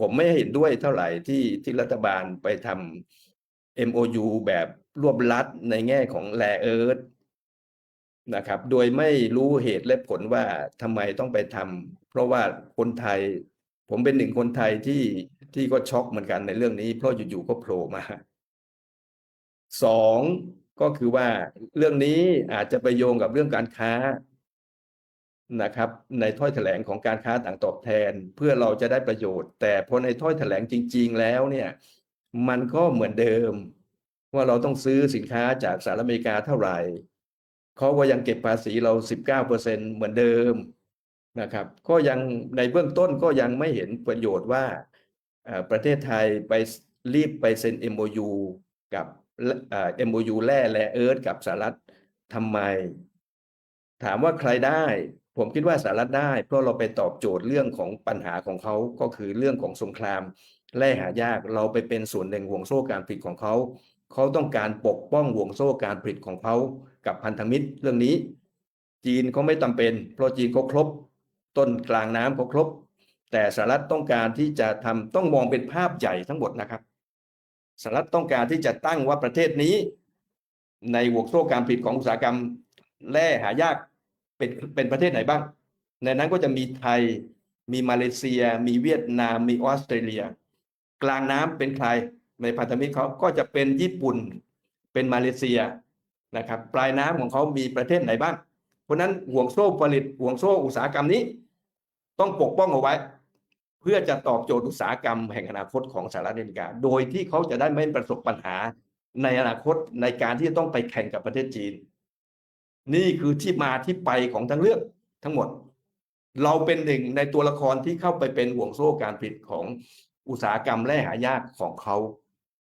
ผมไม่เห็นด้วยเท่าไหร่ที่ที่รัฐบาลไปทำ MOU แบบรวบลัดในแง่ของแรเอิร์ธนะครับ โดยไม่รู้เหตุและผลว่าทำไมต้องไปทำเพราะว่าคนไทย ผมเป็นหนึ่งคนไทยที่ที่ก็ช็อกเหมือนกันในเรื่องนี้ เพราะอยู่ๆก็โผล่มาสองก็คือว่าเรื่องนี้อาจจะไปโยงกับเรื่องการค้า นะครับในถ้อยแถลงของการค้าต่างตอบแทน เพื่อเราจะได้ประโยชน์ แต่พอในถ้อยแถลงจริง ๆ แล้วเนี่ยมันก็เหมือนเดิม ว่าเราต้องซื้อสินค้าจากสหรัฐอเมริกาเท่าไหร่เขาก็ยังเก็บภาษีเรา 19เปอร์เซ็นเหมือนเดิมนะครับ ก็ยังในเบื้องต้นก็ยังไม่เห็นประโยชน์ว่าประเทศไทยไปรีบไปเซ็น MOU กับเอ่อ MOU แร่และเอิร์ธกับสหรัฐทำไม ถามว่าใครได้ ผมคิดว่าสหรัฐได้ เพราะเราไปตอบโจทย์เรื่องของปัญหาของเขาก็คือเรื่องของสงครามแร่หายากเราไปเป็นส่วนหนึ่งห่วงโซ่การผลิตของเขาเขาต้องการปกป้องห่วงโซ่การผลิตของเขากับพันธมิตรเรื่องนี้ จีนเขาไม่จำเป็น เพราะจีนเขาครบ ต้นกลางน้ำเขาครบ แต่สหรัฐต้องการที่จะทำต้องมองเป็นภาพใหญ่ทั้งหมดนะครับสหรัฐต้องการที่จะตั้งว่าประเทศนี้ ในห่วงโซ่การผลิตของอุตสาหกรรมแร่หายาก เป็นเป็นประเทศไหนบ้าง ในนั้นก็จะมีไทย มีมาเลเซีย มีเวียดนาม มีออสเตรเลีย กลางน้ำเป็นใครในพันธมิตรเขาก็จะเป็นญี่ปุ่น เป็นมาเลเซียนะครับ ปลายน้ำของเขามีประเทศไหนบ้าง เพราะฉะนั้นห่วงโซ่ผลิตห่วงโซ่อุตสาหกรรมนี้ ต้องปกป้องเอาไว้ เพื่อจะตอบโจทย์อุตสาหกรรมแห่งอนาคตของสหรัฐอเมริกา โดยที่เขาจะได้ไม่ประสบปัญหาในอนาคตในการที่จะต้องไปแข่งกับประเทศจีน นี่คือที่มาที่ไปของทั้งเรื่องทั้งหมด เราเป็นหนึ่งในตัวละครที่เข้าไปเป็นห่วงโซ่การผลิตของอุตสาหกรรมแร่หายากของเขา